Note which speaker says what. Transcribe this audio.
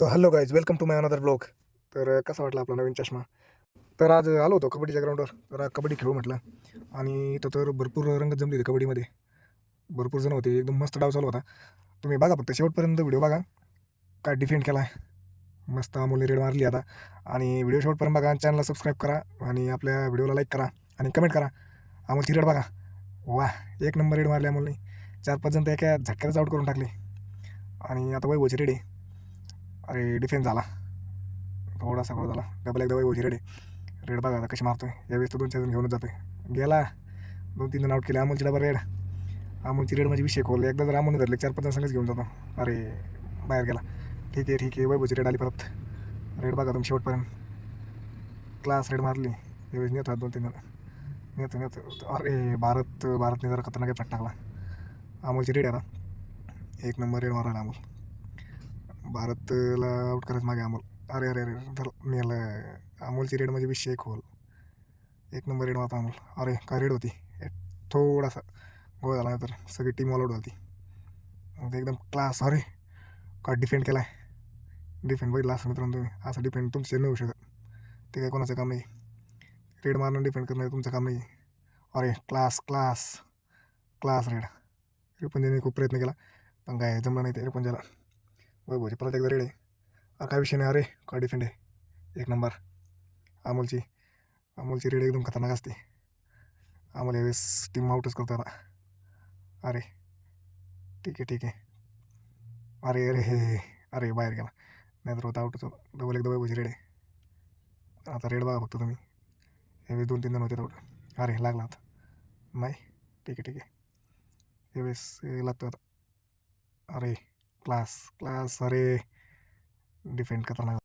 Speaker 1: तर hello guys welcome to my another blog तर कसा वाटला आपला नवीन चष्मा? तर आज आलो होतो कबड्डीच्या ग्राउंडवर तर कबड्डी खेळू म्हटलं. आणि इथं तर भरपूर रंग जमली होती कबड्डीमध्ये. भरपूर जण होते एकदम मस्त डाव चालू होता. तुम्ही बघा फक्त शेवटपर्यंत व्हिडिओ बघा. काय डिफेंड केला आहे मस्त अमोलने रेड मारली आता. आणि व्हिडिओ शेवटपर्यंत बघा चॅनलला सबस्क्राईब करा. आणि आपल्या व्हिडिओला लाईक करा. आणि कमेंट करा. अमोलची रेड बघा. वा एक नंबर रेड मारली अमोलने. चार पाच जण तर एका झटक्यातच आउट करून टाकले. आणि आता वैभवची रेड आहे. अरे डिफेन्स झाला. थोडासा गोळ झाला. डबल एकदा वैभवची रेड आहे रेड बघा आता कशी मारतोय. यावेळेस तो दोन चार जण घेऊनच जातोय. गेला. दोन तीन जण आउट केले. अमोलची डबल रेड अमोलची रेड म्हणजे विषय खोल. एकदा जर अमोलने धरले चार पाच जण संघच घेऊन जातो. अरे बाहेर गेला. ठीक आहे ठीक आहे. वैभवची रेड आली परत. रेड बघा तुम्ही शेवटपर्यंत. क्लास रेड मारली. यावेळेस नेतो दोन तीन जण. नेतो नेतो. अरे भारत भारतने जरा खतरनाक फट टाकला. अमोलची रेड आहे आता एक नंबर रेड मारायला अमोल. भारतला आउट करायचं मागे अमोल. अरे अरे अरे तर मेलं अमोलची रेड म्हणजे विषय खोल एक नंबर रेड होता अमोल. अरे काय रेड होती? ए, थोडासा गोळ झाला तर सगळी टीम ऑल आउट होती. एकदम क्लास अरे का डिफेंड केला आहे डिफेंड बघितला असं मित्रांनो तुम्ही. असं डिफेंड तुमचे नाही होऊ शकत. ते काय कोणाचं काम नाही. रेड मारणं डिफेंड करणं तुमचं काम नाही. अरे क्लास क्लास क्लास रेड. रिपंजाने खूप प्रयत्न केला. पण काय जमलं नाही ते रिपंजाला. वैभवची परत एकदा रेड आहे. काय विषय नाही अरे काय डिफेंड आहे? एक नंबर. अमोलची अमोलची रेड एकदम खतरनाक असते. अमोल यावेळेस टीम आउटच करतो आता. अरे ठीक आहे ठीक आहे. अरे अरे हे अरे बाहेर गेला. नाहीतर होता आउटच होता डबल एकदा वैभवची रेड आहे. आता रेड बघा फक्त तुम्ही. यावेळेस दोन तीन जण होते आउट अरे लागला आता. नाही. ठीक आहे ठीक आहे. यावेळेस लागतो आता. अरे. क्लास क्लास अरे डिफेंड खतरनाक